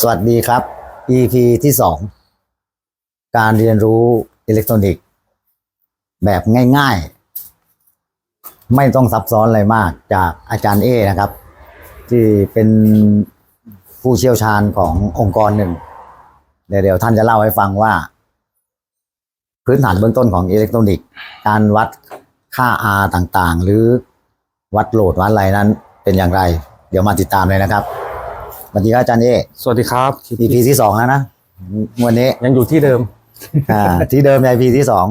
สวัสดีครับ EP ที่สองการเรียนรู้อิเล็กทรอนิกส์ แบบง่ายๆ ไม่ต้องซับซ้อนอะไรมากจากอาจารย์เอนะครับ ที่เป็นผู้เชี่ยวชาญขององค์กรหนึ่ง เดี๋ยวท่านจะเล่าให้ฟังว่า พื้นฐานเบื้องต้นของอิเล็กทรอนิกส์ การวัดค่า R ต่างๆ หรือวัดโหลดวัดอะไรนั้นเป็นอย่างไร เดี๋ยวมาติดตามเลยนะครับ วัสดีครับอาจารย์เอสวัสดีครับ EP ที่สองแล้วนะวันนี้ยังอยู่ที่เดิม อ่า ที่เดิมใน EP ที่สอง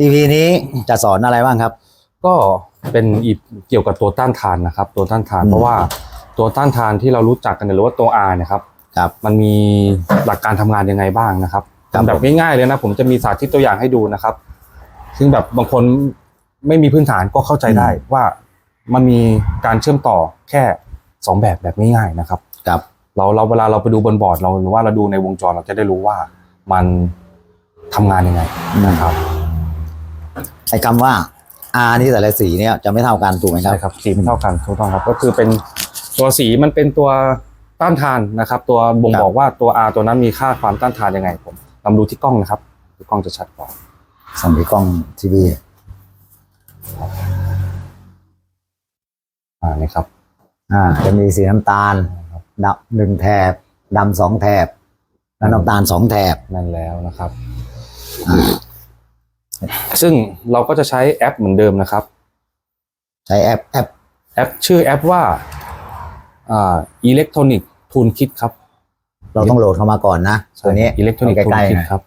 EP นี้จะสอนอะไรบ้างครับ ก็เป็นอีกเกี่ยวกับตัวต้านทานนะครับ ตัวต้านทานอืมเพราะว่าตัวต้านทานที่เรารู้จักกันเนี่ยหรือว่าตัว R นะครับครับ มันมีหลักการทำงานยังไงบ้างนะครับครับทำแบบง่ายๆเลยนะ ผมจะมีสาธิตตัวอย่างให้ดูนะครับ ซึ่งแบบบางคนไม่มีพื้นฐานก็เข้าใจได้ว่ามันมีการเชื่อมต่อแค่สองแบบแบบง่ายๆนะครับ ครับ เราเราเวลาเราไปดูบนบอร์ดเราหรือว่าเราดูในวงจรเราจะได้รู้ว่ามันทำงานยังไงนะครับไอ้คำว่า R นี่แต่ละสีเนี่ยจะไม่เท่ากันถูกไหมครับ ใช่ครับสีไม่เท่ากันถูกต้องครับก็คือเป็นตัวสีมันเป็นตัวต้านทานนะครับ ตัวบ่งครับ บอกว่าตัว R ตัวนั้นมีค่าความต้านทานยังไงผมลองดูที่กล้องนะครับที่กล้องจะชัดกว่า ส่องที่กล้องทีวีอ่านี่ครับ อ่าจะมีสีน้ำตาล ดำหนึ่งแถบดำสองแถบแล้วน้ำตาลสองแถบนั่นแล้วนะครับ ซึ่งเราก็จะใช้แอปเหมือนเดิมนะครับ ใช้แอปแอปแอปชื่อแอปว่าอ่า Electronic Toolkit ครับ เราต้องโหลดเข้ามาก่อนนะตัวนี้อิเล็กทรอนิกส์ใกล้ๆ Toolkit หน่อยครับ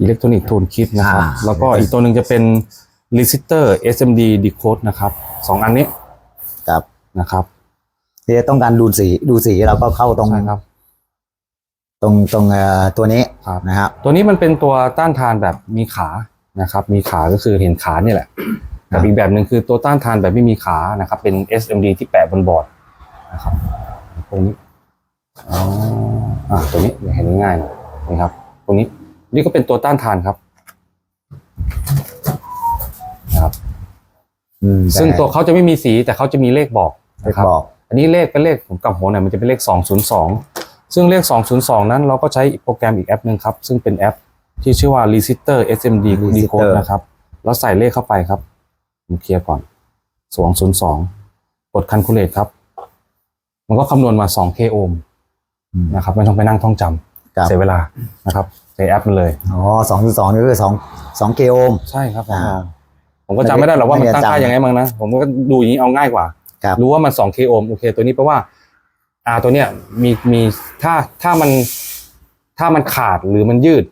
อิเล็กทรอนิกส์ Toolkit นะครับ แล้วก็อีกตัวหนึ่งจะเป็น Resistor SMD Decode นะครับสองอันนี้ครับนะครับที่ต้องการดูสีดูสีเราก็เข้าตรงใช่ครับ ตรงตรงเอ่อตัวนี้ครับ นะครับตัวนี้มันเป็นตัวต้านทานแบบมีขานะครับ มีขาก็คือเห็นขาเนี่ยแหละครับกับอีกแบบหนึ่งคือตัวต้านทานแบบไม่มีขานะครับ เป็น SMD ที่แปะบนบอร์ดนะครับตรงนี้อ๋ออ่าตัวนี้เห็นง่ายๆหน่อยนะครับตรงนี้นี่ก็เป็นตัวต้านทานครับนะครับ อืม ซึ่งตัวเขาจะไม่มีสีแต่เขาจะมีเลขบอกเลขนะครับบอกอันนี้เลขเป็นเลขผมกลับหัวหน่อยมันจะเป็นเลข 202 ซึ่งเลข 202 นั้นเราก็ใช้โปรแกรมอีกแอปหนึ่งครับ ซึ่งเป็นแอปที่ชื่อว่า Resistor SMD Resistor Decode นะครับแล้วใส่เลขเข้าไปครับผมเคลียร์ก่อน 202 กด calculate ครับ มันก็คำนวณมา 2k โอห์มอืมนะครับไม่ต้องไปนั่งท่องจครับำเสียเวลานะครับใช้แอปมันเลยอ๋อสองจุดสองนี่คือสองสองเกโอห์มใช่ครับ ผมอ่าผมก็จำไม่ได้หรอกว่ามันไม่ได้ตั้งค่าจำยังไงบ้างนะ ผมก็ดูอย่างนี้เอาง่ายกว่า ครับ รู้ว่ามัน 2k โอห์มโอเค ตัวนี้แปลว่า R ตัวเนี้ยมีมีถ้าถ้ามันถ้ามันขาดหรือมันยืด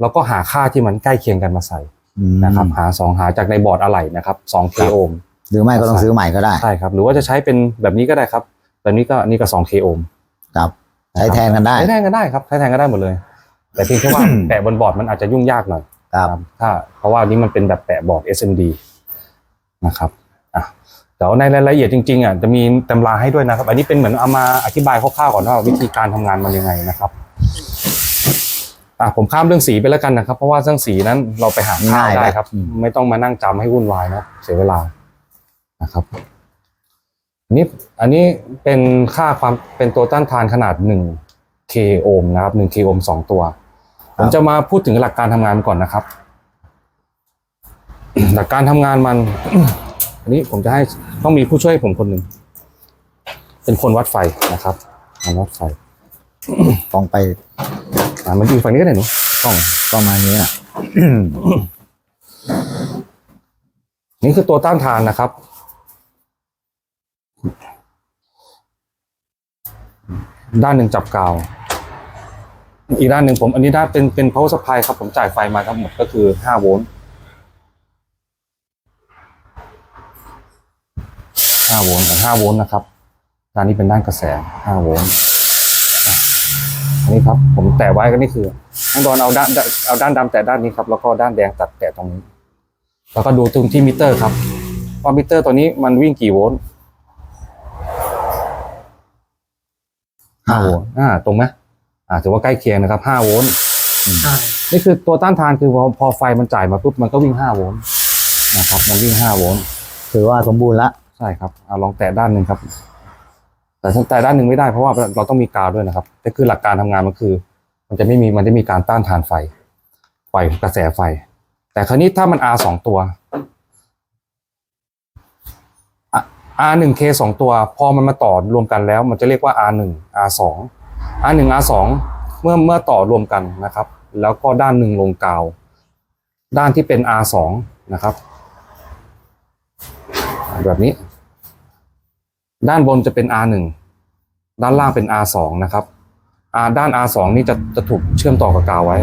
เราก็หาค่าที่มันใกล้เคียงกันมาใส่อืมนะครับ หาสองหาจากในบอร์ดอะไหล่นะครับ 2k ครับโอห์มหรือไม่ก็ต้องซื้อใหม่ก็ได้ ใช่ครับ หรือว่าจะใช้เป็นแบบนี้ก็ได้ครับแบบนี้ก็นี่ก็ 2k โอห์มครับ ใช้แทนกันได้ ใช้แทนก็ได้ครับใช้แทนก็ได้หมดเลย แต่เพียงแค่ว่า แปะบนบอร์ดมันอาจจะยุ่งยากหน่อย ครับถ้าเพราะว่านี้มันเป็นแบบแปะบอร์ด SMD นะครับอะเดี๋ยวในรายละเอียดจริงๆอะจะมีตำราให้ด้วยนะครับ อันนี้เป็นเหมือนเอามาอธิบายคร่าวๆก่อนว่าวิธีการทำงานมันยังไงนะครับอะผมข้ามเรื่องสีไปแล้วกันนะครับ เพราะว่าเรื่องสีนั้นเราไปหาค่าง่ายได้ไปครับอืมไม่ต้องมานั่งจำให้วุ่นวายเนอะเสียเวลานะครับอันนี้อันนี้เป็นค่าความเป็นตัวต้านทานขนาด 1 k โอห์มนะครับ 1 k โอห์มสองตัว ผมจะมาพูดถึงหลักการทำงานก่อนนะครับ หลักการทำงานมัน อันนี้ผมจะให้ต้องมีผู้ช่วยผมคนหนึ่งเป็นคนวัดไฟนะครับมันวัดไฟกองไปอ่ามันอยู่ฝั่งนี้ก็ได้หนูกล้องกล้องมาอย่างนี้นะนี่คือตัวต้านทานนะครับ ด้านหนึ่งจับกาว อีกด้านหนึ่งผมอันนี้ด้านเป็นเป็น power supply ครับผมจ่ายไฟมาทั้งหมดก็คือห้าโวลต์ห้าโวลต์กับห้าโวลต์นะครับด้านนี้เป็นด้านกระแสห้าโวลต์อันนี้ครับผมแตะไว้ก็นี่คือน้งดอนเอาด้านเอาด้านดำแตะด้านนี้ครับแล้วก็ด้านแดงตัดแตะตรงนี้ แล้วก็ดูตรงที่มิเตอร์ครับว่ามิเตอร์ตัวนี้มันวิ่งกี่โวลต์ห้าโวลต์อ่าตรงไหม อ่าถือว่าใกล้เคียงนะครับห้าโวลต์นี่คือตัวต้านทานคือพอพอไฟมันจ่ายมาปุ๊บมันก็วิ่งห้าโวลต์นะครับ มันวิ่งห้าโวลต์ถือว่าสมบูรณ์ละใช่ช่ครับเอาลองแตะด้านหนึ่งครับ แต่ถ้าแตะด้านหนึ่งไม่ได้เพราะว่าเราต้องมีกาวด้วยนะครับแต่คือหลักการทำงานมันคือ มันจะไม่มีมันจะมีการต้านทานไฟปล่อยกระแสไฟ แต่คราวนี้ถ้ามัน R สองตัว R หนึ่ง K สองตัว พอมันมาต่อรวมกันแล้ว มันจะเรียกว่า R หนึ่ง R สอง R หนึ่ง R สองเมื่อเมื่อต่อรวมกันนะครับ แล้วก็ด้านหนึ่งลงกาว ด้านที่เป็น R สองนะครับแบบนี้ ด้านบนจะเป็น R หนึ่งด้านล่างเป็น R สองนะครับ R ด้าน R สองนี่จะจะถูกเชื่อมต่อกับกาวไว้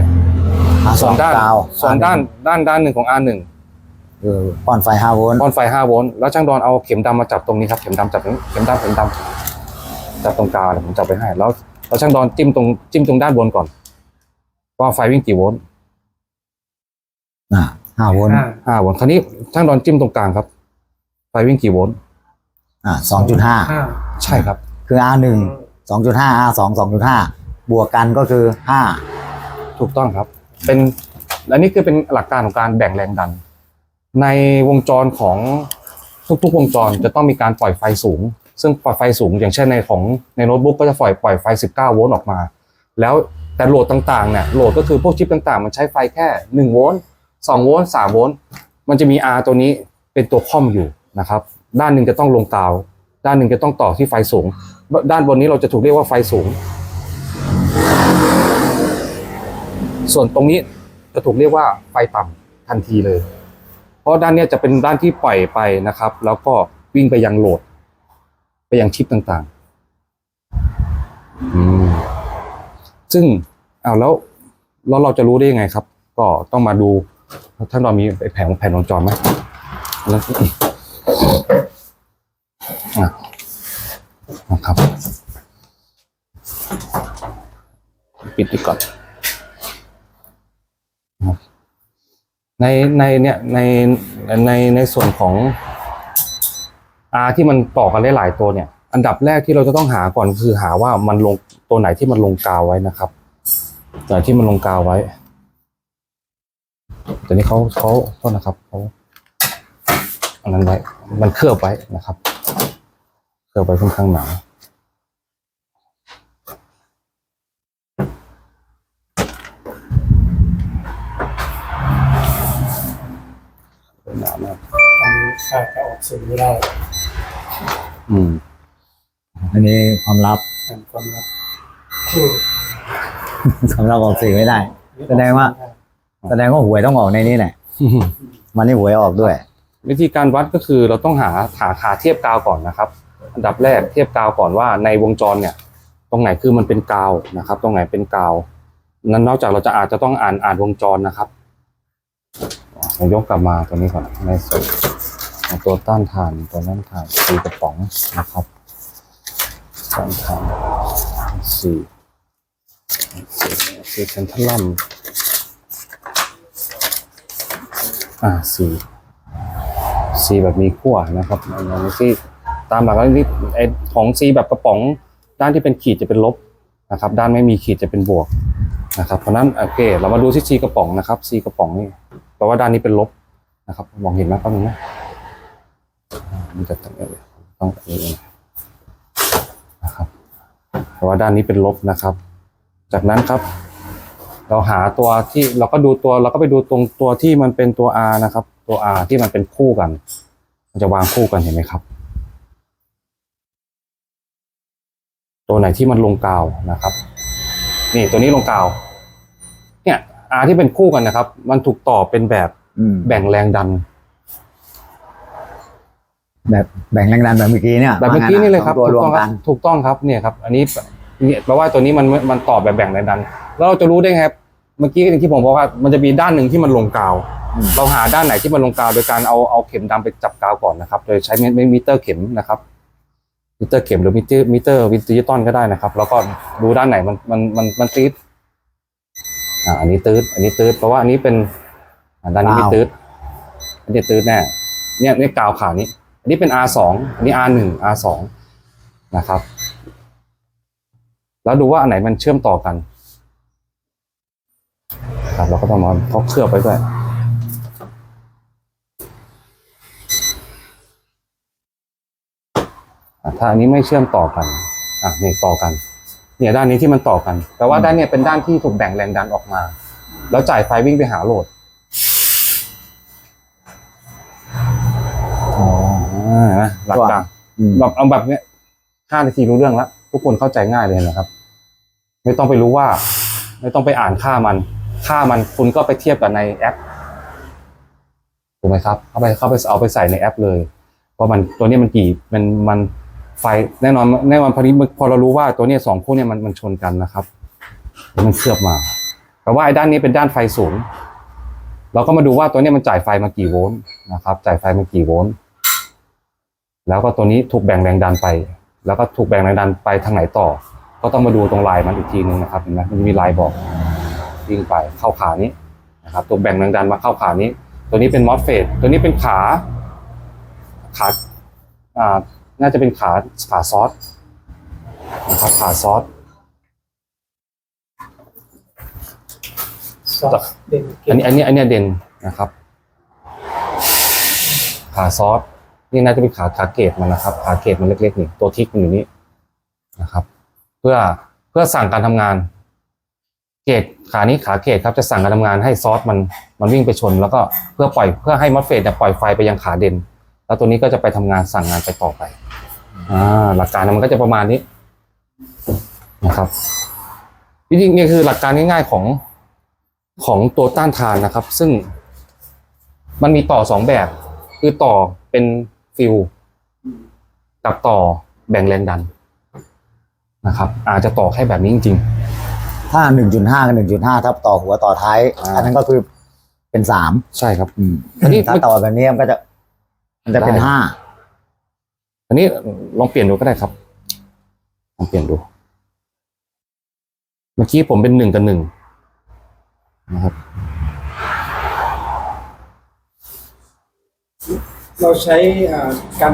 อาส่วนด้านกาวส่วนด้านด้านด้านหนึ่งของ R หนึ่งคือป้อนไฟห้าโวลต์ป้อนไฟ5โวลต์แล้วช่างดอนเอาเข็มดำมาจับตรงนี้ครับ เข็มดำจับตรงนี้เข็มดำเข็มดำจับตรงกลางเลยผมจับไปให้แล้ว แล้วช่างดอนจิ้มตรงจิ้มตรงด้านบนก่อน ว่าไฟวิ่งกี่โวลต์อ่าห้าโวลต์ห้าโวลต์คราวนี้ช่างดอนจิ้มตรงกลางครับ ไฟวิ่งกี่โวลต์อ่าสองจุดห้าห้าใช่ครับ คือ R หนึ่งสองจุดห้า R สองสองจุดห้าบวกกันก็คือห้าถูกต้องครับ เป็นและนี่คือเป็นหลักการของการแบ่งแรงดัน ในวงจรของทุกๆวงจรจะต้องมีการปล่อยไฟสูง ซึ่งปล่อยไฟสูงอย่างเช่นในของในโน้ตบุ๊กก็จะปล่อยปล่อยไฟ 19 โวลต์ออกมา แล้วแต่โหลดต่างๆเนี่ยโหลดก็คือพวกชิปต่างๆ มันใช้ไฟแค่1โวลต์2โวลต์3โวลต์มันจะมี R ตัวนี้เป็นตัวค่อมอยู่นะครับด้านหนึ่งจะต้องลงกาว ด้านหนึ่งจะต้องต่อที่ไฟสูง ด้านบนนี้เราจะถูกเรียกว่าไฟสูง ส่วนตรงนี้จะถูกเรียกว่าไฟต่ำทันทีเลย เพราะด้านนี้จะเป็นด้านที่ปล่อยไปนะครับ แล้วก็วิ่งไปยังโหลด ไปยังชิปต่างๆอืมซึ่งเอาแล้วแล้วเราจะรู้ได้ยังไงครับ ก็ต้องมาดูท่านเรามีแผนแผนวงจรไหมแล้วนะครับ ปิดดีก่อนในในเนี่ยในในในส่วนของ R ที่มันต่อกันได้หลายตัวเนี่ย อันดับแรกที่เราจะต้องหาก่อนคือหาว่ามันลงตัวไหนที่มันลงกาวไว้นะครับตัวไหนที่มันลงกาวไว้แต่นี้เขาเขาโทษนะครับเขาอันนั้นไว้ มันเคลือบไว้นะครับ เคลือบไว้ค่อนข้างหนาหนามากทำขาดจะออกสื่อไม่ได้ อืม อันนี้ความลับทำความลับคู่ความลับออกสื่อไม่ได้ แสดงว่า แสดงว่าหวยต้องออกในนี้แหละมันนี่หวยออกด้วย วิธีการวัดก็คือเราต้องหาหาขาเทียบกาวก่อนนะครับ อันดับแรกเทียบกาวก่อนว่าในวงจรเนี่ย ตรงไหนคือมันเป็นกาวนะครับ ตรงไหนเป็นกาว นั้นนอกจากเราจะอาจจะต้องอ่านอ่านวงจรนะครับเรายกกลับมาตัวนี้ก่อนในส่วนของ ตัวต้านทานตัวนั้นทานสีกระป๋องนะครับต้านทานสีสีเซนทรัลลัมอ่าสี่ซีแบบมีขั้วนะครับอันนี้ที่ตามหลักแล้วนี่ไอของซีแบบกระป๋องด้านที่เป็นขีดจะเป็นลบนะครับ ด้านไม่มีขีดจะเป็นบวกนะครับเพราะนั้นโอเค เรามาดูที่ซีกระป๋องนะครับซีกระป๋องนี่แปลว่าด้านนี้เป็นลบนะครับมองเห็นไหมครับนึงนะอ่ มันจะต้องต้องเองนะครับแปลว่าด้านนี้เป็นลบนะครับ จากนั้นครับ เราหาตัวที่เราก็ดูตัวเราก็ไปดูตรงตัวที่มันเป็นตัว R นะครับ ตัว R ที่มันเป็นคู่กัน มันจะวางคู่กันเห็นไหมครับ ตัวไหนที่มันลงกาวนะครับ นี่ตัวนี้ลงกาว เนี่ย R ที่เป็นคู่กันนะครับ มันถูกต่อเป็นแบบอืมแบ่งแรงดัน แบบแบ่งแรงดันแบบเมื่อกี้เนี่ยแบบเมื่อกี้นี่เลยครับสองตัวถูรกวมต้องคกัรันบถูกต้องครับเนี่ยครับ อันนี้เนี่ยแปลว่าตัวนี้มันมันต่อแบบแบ่งแรงดัน แล้วเราจะรู้ได้ไงครับ เมื่อกี้ที่ผมบอกว่ามันจะมีด้านหนึ่งที่มันลงกาวอืมเราหาด้านไหนที่มันลงกาวโดยการเอาเอาเข็มดำไปจับกาวก่อนนะครับ โดยใช้มิมิเตอร์เข็มนะครับมิเตอร์เข็มหรือมิเตอร์มิเตอร์วินดิจิตอลก็ได้นะครับ แล้วก็ดูด้านไหนมันมันมันมันตืดอ่าอันนี้ตืดอันนี้ตืดเพราะว่าอันนี้เป็นอ่าด้านนี้ไม่ตืดอันนี้ตืดแน่เนี่ยเนี่ยกาวขาวนี้อั นนี้เป็น R สองอันนี้ R หนึ่ง R สองนะครับ แล้วดูว่าอันไหนมันเชื่อมต่อกันครับเราก็ต้องมาเขาเคลือบไว้ด้วยอะถ้าอันนี้ไม่เชื่อมต่อกันอะนี่ต่อกัน เนี่ยด้านนี้ที่มันต่อกัน แต่ว่าด้านเนี้เป็นด้านที่ถูกแบ่งแรงดันออกมา แล้วจ่ายไฟวิ่งไปหาโหลด หลักการอืมแบบเอาแบบเนี้ยห้านาทีรู้เรื่องแล้วทุกคนเข้าใจง่ายเลยนะครับ ไม่ต้องไปรู้ว่า ไม่ต้องไปอ่านค่ามัน ค่ามันคุณก็ไปเทียบกับในแอปถูกไหมครับเอาไปเข้าไปเอาไปใส่ในแอปเลยว่ามันตัวเนี้ยมันกี่มันมันไฟแน่นอนแน่นอนพอนี้พอเรารู้ว่าตัวเนี้ยสองคู่เนี่ยมันมันชนกันนะครับแล้วมันเคลือบมา แต่ว่าไอ้ด้านนี้เป็นด้านไฟสูง เราก็มาดูว่าตัวเนี้ยมันจ่ายไฟมากี่โวลต์นะครับ จ่ายไฟมากี่โวลต์ แล้วก็ตัวนี้ถูกแบ่งแรงดันไป แล้วก็ถูกแบ่งแรงดันไปทางไหนต่อ ก็ต้องมาดูตรงลายมันอีกทีนึงนะครับเห็นไหมมันจะมีลายบอกวิ่งไปเข้าขานี้นะครับถูกแบ่งแรงดันมาเข้าขานี้ ตัวนี้เป็นมอสเฟตตัวนี้เป็นขาขาอ่าน่าจะเป็นขาขาซอสนะครับขาซอสซอสเด่นเก่อันงนี้อันนี้อันนี้เด่นนะครับขาซอส นี่น่าจะเป็นขาขาเกตมันนะครับ ขาเกตมันเล็กๆนี่ตัวทิกมันอยู่นี่นะครับ เพื่อเพื่อสั่งการทำงาน เกตขานี้ขาเกตครับจะสั่งการทำงานให้ซอสมันมันวิ่งไปชน แล้วก็เพื่อปล่อยเพื่อให้มอสเฟตเนี่ยปล่อยไฟไปยังขาเด่นแล้วตัวนี้ก็จะไปทำงานสั่งงานไปต่อไปอ่าหลักการมันก็จะประมาณนี้นะครับจริงๆนี่คือหลักการง่ายๆของของตัวต้านทานนะครับ ซึ่งมันมีต่อสองแบบ คือต่อเป็น ฟิลกับต่อแบ่งแรงดันนะครับ อาจจะต่อแค่แบบนี้จริงถ้าหนึ่งจุดห้ากับหนึ่งจุดห้าถ้าต่อหัวต่อท้ายอ่าอันนั้นก็คือเป็นสามๆ ใช่ครับ อืมอันนี้ ถ้าต่อแบบนี้มันก็จะ มันจะเป็นได้ห้าอันนี้ลองเปลี่ยนดูก็ได้ครับลองเปลี่ยนดู เมื่อกี้ผมเป็นหนึ่งกับหนึ่งนะครับ เราใช้อ่ากัน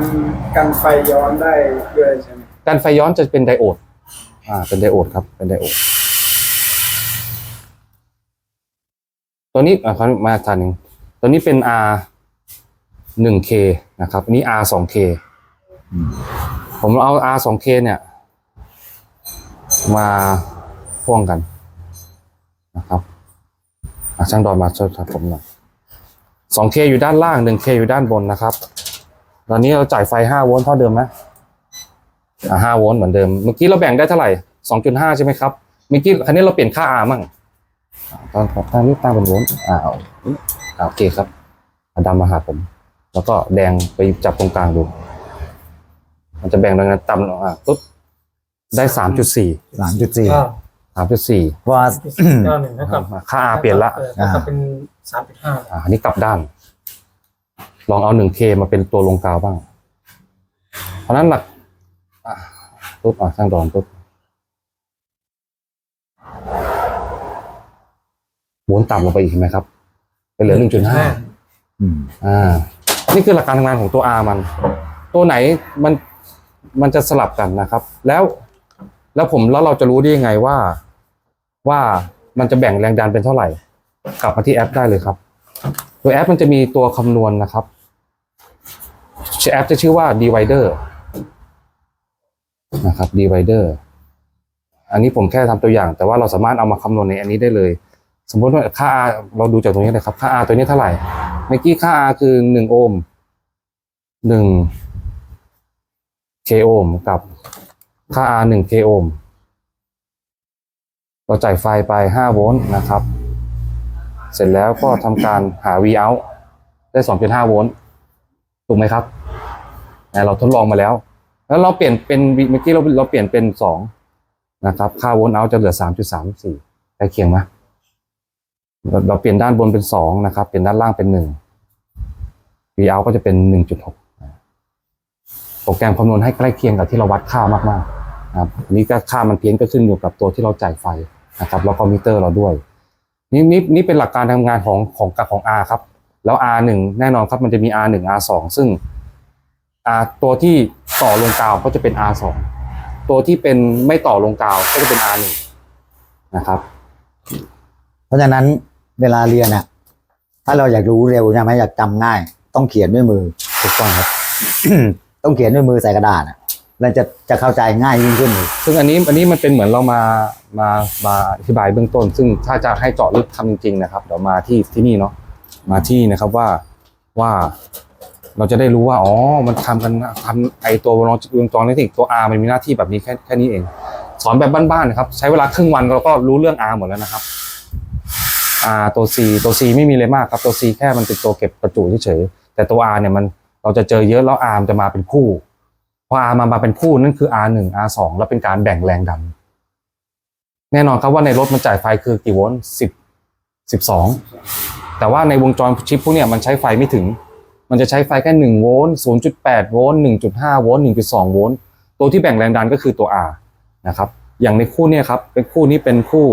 กันไฟย้อนได้ด้วยใช่ไหมการไฟย้อนจะเป็นไดโอด อ่า เป็นไดโอดครับ เป็นไดโอด ตัวนี้อ่าเขามาทานหนึ่งตัวนี้เป็น R หนึ่ง K นะครับ อันนี้ R สอง K ผมเอา R สอง K เนี่ย มาพ่วงกันนะครับอะช่างดอนมาช่วยครับผมหน่อย สอง K อยู่ด้านล่างหนึ่ง K อยู่ด้านบนนะครับ ตอนนี้เราจ่ายไฟห้าโวลต์เท่าเดิมไหมอ่าห้าโวลต์เหมือนเดิม เมื่อกี้เราแบ่งได้เท่าไหร่สองจุดห้าใช่ไหมครับ เมื่อกี้คันนี้เราเปลี่ยนค่า R มั่งอ่าตอนตอนนี้ตั้งเป็นโวลต์อ่าเอาอ่าโอเคครับเอาดำมาหาผม แล้วก็แดงไปจับตรงกลางดู มันจะแบ่งแรงดันต่ำลงอะปุ๊บ ได้สามจุดสี่ สามจุดสี่เก้าสามจุดสี่ว่า เก้าหนึ่งเท่ากับค่า R เปลี่ยนละออเท่ากับเป็น สามจุดห้าอ่าอันนี้กลับด้าน ลองเอาหนึ่งเคมาเป็นตัวลงกาวบ้าง เพราะฉะนั้นหลักอ่าปุ๊บอะช่างดอนปุ๊บหมุนต่ำลงไปอีกเห็นไหมครับไปเหลือหนึ่งจุดห้าอืมอ่า นี่คือหลักการทำงานของตัว R มัน ตัวไหนมันมันจะสลับกันนะครับ แล้ว แล้วผมแล้วเราจะรู้ได้ยังไงว่า ว่ามันจะแบ่งแรงดันเป็นเท่าไหร่ กลับมาที่แอปได้เลยครับตัวแอปมันจะมีตัวคำนวณนะครับแอปจะชื่อว่า divider นะครับ divider อันนี้ผมแค่ทำตัวอย่าง แต่ว่าเราสามารถเอามาคำนวณในอันนี้ได้เลย สมมติว่าค่า R เราดูจากตรงนี้เลยครับ ค่า R ตัวนี้เท่าไหร่เมื่อกี้ค่า R คือหนึ่งโอห์มหนึ่งเคโอห์มกับค่า R หนึ่งเคโอห์มเราจ่ายไฟไปห้าโวลต์นะครับ เสร็จแล้วก็ทำการหา V out ได้สองจุดห้าโวลต์ถูกไหมครับเราทดลองมาแล้ว แล้วเราเปลี่ยนเป็นเมื่อกี้เราเราเปลี่ยนเป็นสองนะครับ ค่าโวลต์ out จะเหลือสามจุดสามสี่ใกล้เคียงไหมเราเราเปลี่ยนด้านบนเป็นสองนะครับ เปลี่ยนด้านล่างเป็นหนึ่ง V out ก็จะเป็นหนึ่งจุดหกโปรแกรมคำนวณให้ใกล้เคียงกับที่เราวัดค่ามากๆนะครับอันนี้ก็ค่ามันเพี้ยนก็ขึ้นอยู่กับตัวที่เราจ่ายไฟนะครับ แล้วก็มิเตอร์เราด้วย นี่นี่นี่เป็นหลักการทำงานของของกับของ R ครับ แล้ว R หนึ่งแน่นอนครับมันจะมี R หนึ่ง R สองซึ่ง R ตัวที่ต่อลงกาวก็จะเป็น R สองตัวที่เป็นไม่ต่อลงกาวก็จะเป็น R หนึ่งนะครับ เพราะฉะนั้นเวลาเรียนอะถ้าเราอยากรู้เร็วใช่ไหมอยากจำง่าย ต้องเขียนด้วยมือถูกต้องครับ ต้องเขียนด้วยมือใส่กระดาษอะ ราจะจะเข้าใจง่ายยิ่งขึ้นอีก ซึ่งอันนี้อันนี้มันเป็นเหมือนเรามามามาอธิบายเบื้องต้น ซึ่งถ้าจะให้เจาะลึกทำจริงๆนะครับเดี๋ยวมาที่ที่นี่เนาะมาที่นะครับว่าว่าเราจะได้รู้ว่าอ๋อมันทำกันทำไอตัววงจรวงจรอิเล็กทริกตัว R มันมีหน้าที่แบบนี้แค่แค่นี้เอง สอนแบบบ้านๆนะครับ ใช้เวลาครึ่งวันเราก็รู้เรื่อง R หมดแล้วนะครับ R ตัว C ตัว C ไม่มีเลยมากครับตัว C แค่มันเป็นตัวเก็บประจุเฉยๆแต่ตัว R เนี่ยมันเราจะเจอเยอะแล้ว R มันจะมาเป็นคู่ พอ R มามาเป็นคู่นั่นคือ R หนึ่ง R สองแล้วเป็นการแบ่งแรงดัน แน่นอนครับว่าในรถมันจ่ายไฟคือกี่โวลต์สิบสิบสองแต่ว่าในวงจรชิปพวกเนี้ยมันใช้ไฟไม่ถึง มันจะใช้ไฟแค่หนึ่งโวลต์ศูนย์จุดแปดโวลต์หนึ่งจุดห้าโวลต์หนึ่งจุดสองโวลต์ตัวที่แบ่งแรงดันก็คือตัว R นะครับ อย่างในคู่เนี่ยครับ เป็นคู่นี้เป็นคู่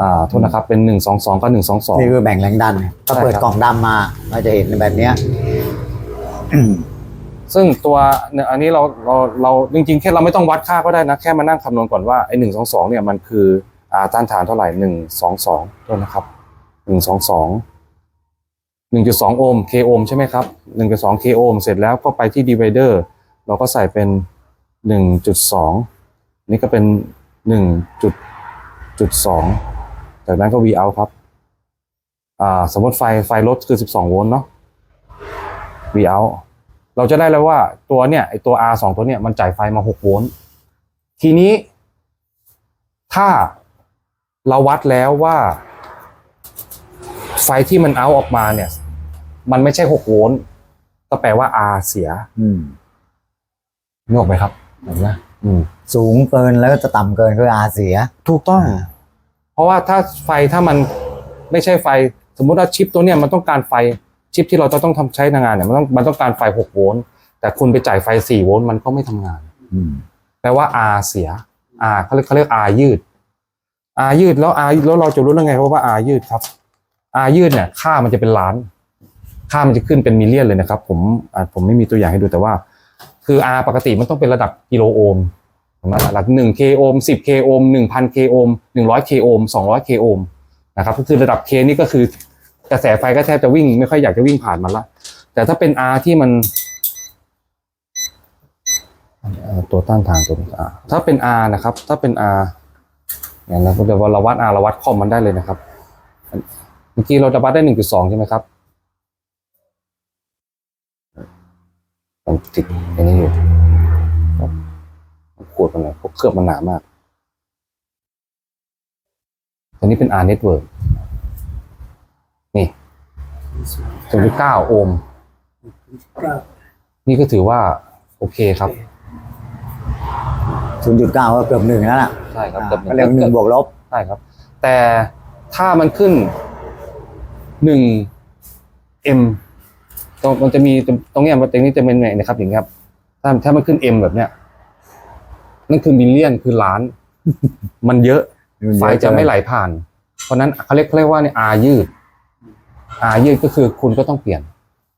อ่าโทษนะครับเป็นหนึ่งสองสองกับหนึ่งสองสองนี่คือแบ่งแรงดันถ้าใช่เปิดครับกล่องดำมาเราจะเห็นแบบเนี้ย ซึ่งตัวอันนี้เราเราเราจริงๆแค่เราไม่ต้องวัดค่าก็ได้นะ แค่มานั่งคำนวณก่อนว่าไอ้หนึ่งสองสองเนี่ยมันคืออ่าต้านทานเท่าไหร่หนึ่งสองสองด้วยนะครับหนึ่งสองสองหนึ่งจุดสองโอห์มเคโอห์มใช่ไหมครับหนึ่งจุดสองเคโอห์มเสร็จแล้วก็ไปที่ดีไวเดอร์เราก็ใส่เป็นหนึ่งจุดสองนี่ก็เป็นหนึ่งจุดจุดสองจากนั้นก็ V out ครับอ่าสมมติไฟไฟลดคือสิบสองโวลต์เนาะ V out เราจะได้แล้วว่าตัวเนี่ยไอตัว R สองตัวเนี่ยมันจ่ายไฟมาหกโวลต์ทีนี้ ถ้าเราวัดแล้วว่า ไฟที่มันเอาออกมาเนี่ย มันไม่ใช่หกโวลต์ก็แปลว่า R เสียอืมนึกออกไหมครับเห็นไหมอืม สูงเกินแล้วก็จะต่ำเกินคืออาเสีย ถูกต้องเพราะว่าถ้าไฟถ้ามันไม่ใช่ไฟ สมมุติว่าชิปตัวเนี่ยมันต้องการไฟ ชิปที่เราจะต้องทำใช้ในงานเนี่ยมันต้องมันต้องการไฟหกโวลต์แต่คุณไปจ่ายไฟสี่โวลต์มันก็ไม่ทำงานอืมแปลว่า R เสีย R เขาเรียกเขาเรียก R ยืด R ยืดแล้ว R แล้วเราจะรู้ได้ไงเพราะว่า R ยืดครับ R ยืดเนี่ย ค่ามันจะเป็นล้าน ค่ามันจะขึ้นเป็นมิลเลียนเลยนะครับ ผมอ่าผมไม่มีตัวอย่างให้ดูแต่ว่า คือ R ปกติมันต้องเป็นระดับกิโลโอห์มถูกไหมหลักหนึ่ง k โอห์มสิบ k โอห์มหนึ่งพัน k โอห์มหนึ่งร้อย k โอห์มสองร้อย k โอห์มนะครับก็คือระดับ k นี่ก็คือ กระแสไฟก็แทบจะวิ่ง ไม่ค่อยอยากจะวิ่งผ่านมันละ แต่ถ้าเป็น R ที่มันเอ่อตัวต้านทานตัวนี้ R ถ้าเป็น R นะครับ ถ้าเป็น R เนี่ยเราเดี๋ยวเราวัด R เราวัดคอมมันได้เลยนะครับ เมื่อกี้เราจะวัดได้หนึ่งจุดสองใช่ไหมครับมันติดอย่างนี้อยู่ครับขวดมันหน่อยเพราะเคลือบมันหนามากตัวนี้เป็น R network นี่ศูนย์จุดเก้าโอห์มนี่ก็ถือว่าโอเคครับ ศูนย์จุดเก้าก็เกือบหนึ่งแล้วล่ะใช่ครับอ่าเกือบก็เรียกหนึ่งบวกลบ ใช่ครับ แต่ถ้ามันขึ้นหนึ่ง m ตรงมันจะมีตรงตรงเนี้ยมันตรงนี้จะเป็นไงนะครับอย่างเงี้ยครับ ถ้าถ้ามันขึ้น m แบบเนี้ยนั่นคือมิลเลียนคือล้าน มันเยอะมันเยอะไฟจะไม่ไหลผ่าน เพราะฉะนั้นเขาเรียกเขาเรียกว่าเนี่ย R ยืด R ยืดก็คือคุณก็ต้องเปลี่ยน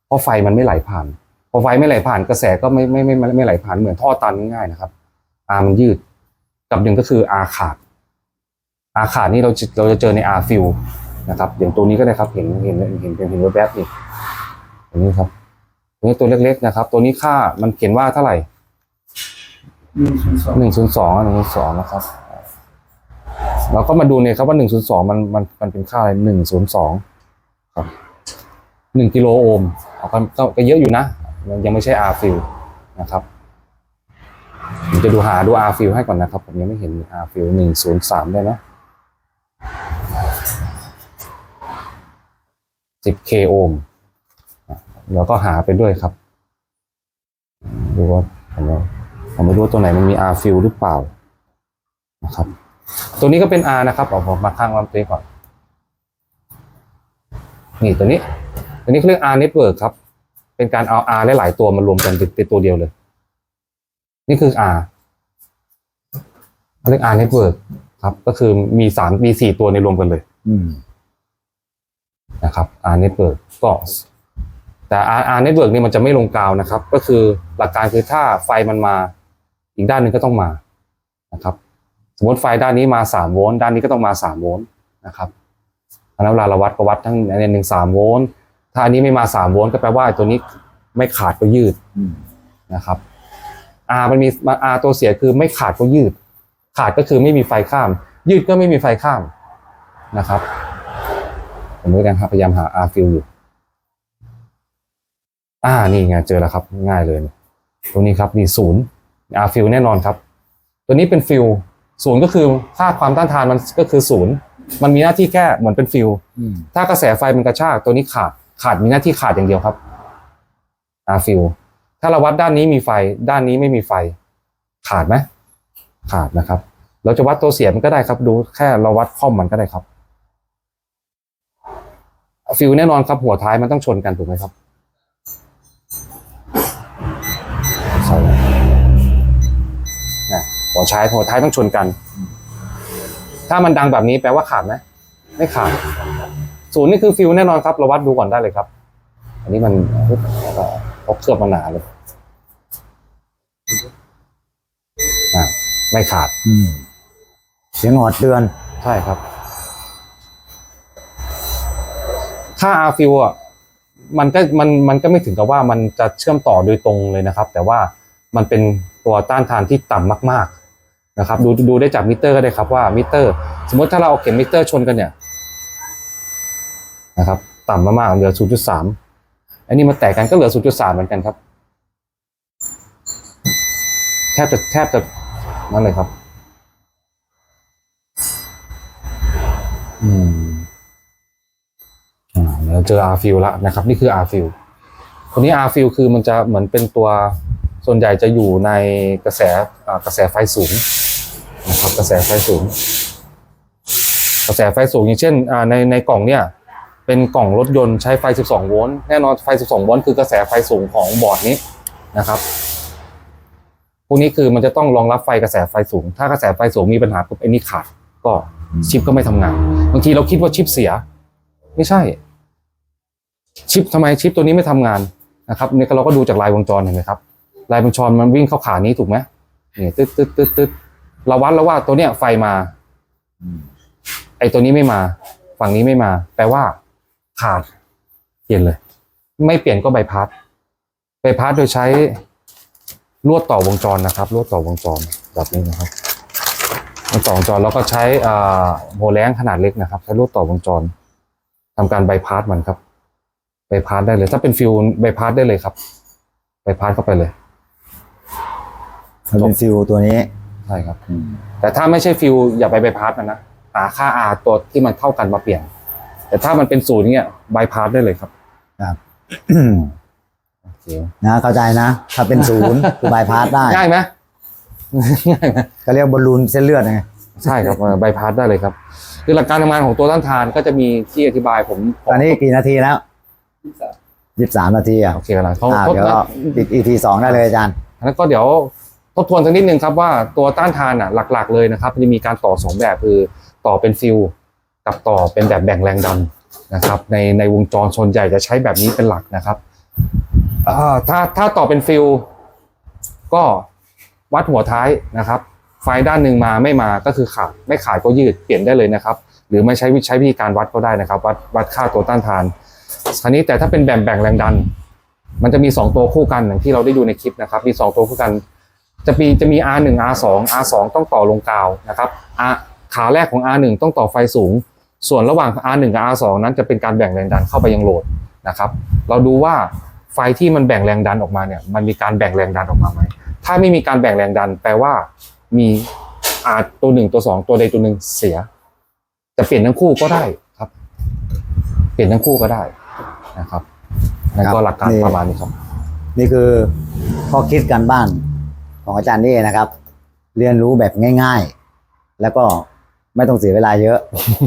เพราะไฟมันไม่ไหลผ่าน พอไฟไม่ไหลผ่านกระแสก็ไม่ไม่ไม่ไม่ไม่ไหลผ่านเหมือนท่อตันง่ายๆนะครับ R มันยืดกับหนึ่งก็คือ R ขาด R ขาดนี่เราจะเราจะเจอใน R fill นะครับ อย่างตัวนี้ก็ได้ครับเห็นเห็นเห็นเห็นเห็นแวบๆนี่ตัวนี้ครับตัวนี้ตัวเล็กๆนะครับ ตัวนี้ค่ามันเขียนว่าเท่าไหร่หนึ่งศูนย์สองหนึ่งศูนย์สองหนึ่งศูนย์สองนะครับเราก็มาดูเนี่ยครับว่าหนึ่งศูนย์สองมันมันมันเป็นค่าอะไรหนึ่งศูนย์สอง ครับหนึ่งกิโลโอห์มเอาก็ก็เยอะอยู่นะมันยังไม่ใช่ R fill นะครับผมจะดูหาดู R fill ให้ก่อนนะครับ ผมยังไม่เห็น R fill หนึ่งศูนย์สามได้ไหมสิบ k โอห์มแล้วก็หาไปด้วยครับดูว่าผมผมไม่รู้ตัวไหนมันมี R fill หรือเปล่านะครับ ตัวนี้ก็เป็น R นะครับเอาผมมาข้างลำตัวนี้ก่อน นี่ตัวนี้ ตัวนี้เขาเรียก R network ครับ เป็นการเอา R หลายๆตัวมารวมกันเป็นตัวเดียวเลย นี่คือ R เขาเรียก R network ครับ ก็คือมีสามมีสี่ตัวในรวมกันเลยอืมนะครับ R network ก็แต่ R R network นี่มันจะไม่ลงกาวนะครับ ก็คือหลักการคือถ้าไฟมันมา อีกด้านหนึ่งก็ต้องมานะครับ สมมติไฟด้านนี้มาสามโวลต์ด้านนี้ก็ต้องมาสามโวลต์นะครับ แล้วเวลาเราวัดก็วัดทั้งในหนึ่งสามโวลต์ถ้าอันนี้ไม่มาสามโวลต์ก็แปลว่าตัวนี้ไม่ขาดก็ยืดนะครับ R มันมี R ตัวเสียคือไม่ขาดก็ยืด ขาดก็คือไม่มีไฟข้าม ยืดก็ไม่มีไฟข้ามนะครับ ผมด้วยกันครับพยายามหา R fill อยู่อ่านี่ไงเจอแล้วครับ ง่ายเลย ตรงนี้ครับมีศูนย์ R fill แน่นอนครับ ตัวนี้เป็นฟิลศูนย์ก็คือค่าความต้านทานมันก็คือศูนย์ มันมีหน้าที่แค่เหมือนเป็นฟิลอืมถ้ากระแสไฟมันกระชากตัวนี้ขาดขาดมีหน้าที่ขาดอย่างเดียวครับ R fill ถ้าเราวัดด้านนี้มีไฟ ด้านนี้ไม่มีไฟ ขาดไหมขาดนะครับ เราจะวัดตัวเสียมันก็ได้ครับ ดูแค่เราวัดค่อมมันก็ได้ครับ ฟิลแน่นอนครับหัวท้ายมันต้องชนกันถูกไหมครับใช่นะหัวท้ายหัวท้ายต้องชนกัน ถ้ามันดังแบบนี้แปลว่าขาดไหมไม่ขาดศูนย์นี่คือฟิลแน่นอนครับเราวัดดูก่อนได้เลยครับ อันนี้มันแล้วก็พกเคลือบมาหนาเลยอะไม่ขาดอืมเสียงหอดเตือนใช่ครับ ค่า R fill อะมันก็มันมันก็ไม่ถึงกับว่ามันจะเชื่อมต่อโดยตรงเลยนะครับ แต่ว่ามันเป็นตัวต้านทานที่ต่ำมาก ๆ นะครับดูดูได้จากมิเตอร์ก็ได้ครับว่ามิเตอร์ สมมติถ้าเราเอาเข็มมิเตอร์ชนกันเนี่ยนะครับ ต่ำมากๆเหลือ 0.3 อันนี้มาแตกกันก็เหลือ 0.3 เหมือนกันครับ แทบจะแทบจะนั่นเลยครับ อืมอ่าเราเจอ R fill แล้วนะครับ นี่คือ R fill คนนี้ R fill คือมันจะเหมือนเป็นตัวส่วนใหญ่จะอยู่ในกระแสกระแสไฟสูง นะครับกระแสไฟสูง กระแสไฟสูงอย่างเช่นในในกล่องเนี่ยเป็นกล่องรถยนต์ใช้ไฟ 12 โวลต์แน่นอนไฟ 12 โวลต์คือกระแสไฟสูงของบอร์ดนี้นะครับพวกนี้คือมันจะต้องรองรับไฟกระแสไฟสูง ถ้ากระแสไฟสูงมีปัญหาปุ๊บไอ้นี่ขาดก็ชิปก็ไม่ทำงาน บางทีเราคิดว่าชิปเสีย ไม่ใช่ ชิปทำไมชิปตัวนี้ไม่ทำงานนะครับเนี่ยเราก็ดูจากลายวงจรเห็นไหมครับลายวงจรมันวิ่งเข้าขานี้ถูกไหมนี่ตึ๊ดตึ๊ดตึ๊ดตึ๊ด เราวัดแล้วว่าตัวเนี้ยไฟมาไอ้ตัวนี้ไม่มา ฝั่งนี้ไม่มา แปลว่า ขาด เปลี่ยนเลย ไม่เปลี่ยนก็ใบพัดใบพัดโดยใช้ลวดต่อวงจรนะครับลวดต่อวงจรแบบนี้นะครับลวดต่อวงจรแล้วก็ใช้อ่าโมแรงขนาดเล็กนะครับ ใช้ลวดต่อวงจรทำการใบพัดมันครับใบพัดได้เลย ถ้าเป็นฟิวใบพัดได้เลยครับใบพัดเข้าไปเลยมันเป็นฟิลตัวนี้ ใช่ครับอืมแต่ถ้าไม่ใช่ฟิวอย่าไปใบพัดมันนะหาค่า R ตัวที่มันเท่ากันมาเปลี่ยน แต่ถ้ามันเป็นศูนย์เนี่ยใบพัดได้เลยครับครับโอเคนะเข้าใจนะ ถ้าเป็นศูนย์คือบายพาสได้ง่ายไหมง่ายไหมก็เรียกบอลลูนเส้นเลือดไงใช่ครับใบพัดได้เลยครับ คือหลักการทำงานของตัวต้านทานก็จะมีที่อธิบายผมผมตอนนี้กี่นาทีแล้วที่สามยี่สิบสามนาทีอะโอเคกันแล้วเขาอ่าเขาเดี๋ยวก็ปิด EP สองได้เลยอาจารย์แล้วก็เดี๋ยว ทบทวนสักนิดนึงครับว่าตัวต้านทานอะหลักๆเลยนะครับจะมีการต่อสองแบบคือต่อเป็นฟิลกับต่อเป็นแบบแบ่งแรงดันนะครับในในวงจรส่วนใหญ่จะใช้แบบนี้เป็นหลักนะครับถ้าถ้าต่อเป็นฟิลก็วัดหัวท้ายนะครับ ไฟด้านหนึ่งมาไม่มาก็คือขาดไม่ขาดก็ยืดเปลี่ยนได้เลยนะครับ หรือไม่ใช้วิใช้วิธีการวัดก็ได้นะครับ วัดวัดค่าตัวต้านทานคราวนี้แต่ถ้าเป็นแบ่งแบ่งแรงดัน มันจะมี 2 ตัวคู่กันอย่างที่เราได้ดูในคลิปนะครับ มี 2 ตัวคู่กัน จะมีจะมี R1 R2 R2 ต้องต่อลงกาวนะครับ R ขาแรกของ R1 ต้องต่อไฟสูง ส่วนระหว่าง R1 กับ R2 นั้นจะเป็นการแบ่งแรงดันเข้าไปยังโหลดนะครับ เราดูว่าไฟที่มันแบ่งแรงดันออกมาเนี่ยมันมีการแบ่งแรงดันออกมาไหมถ้าไม่มีการแบ่งแรงดัน แปลว่ามีอาจตัวหนึ่งตัวสองตัวใดตัวหนึ่งเสีย จะเปลี่ยนทั้งคู่ก็ได้ครับ เปลี่ยนทั้งคู่ก็ได้นะครับนั่นก็หลักการนี่ประมาณนี้ครับ นี่คือข้อคิดการบ้าน ของอาจารย์นี่นะครับ เรียนรู้แบบง่าย ๆ แล้วก็ไม่ต้องเสียเวลาเยอะ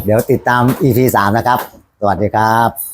เดี๋ยวติดตาม EP สามนะครับ สวัสดีครับ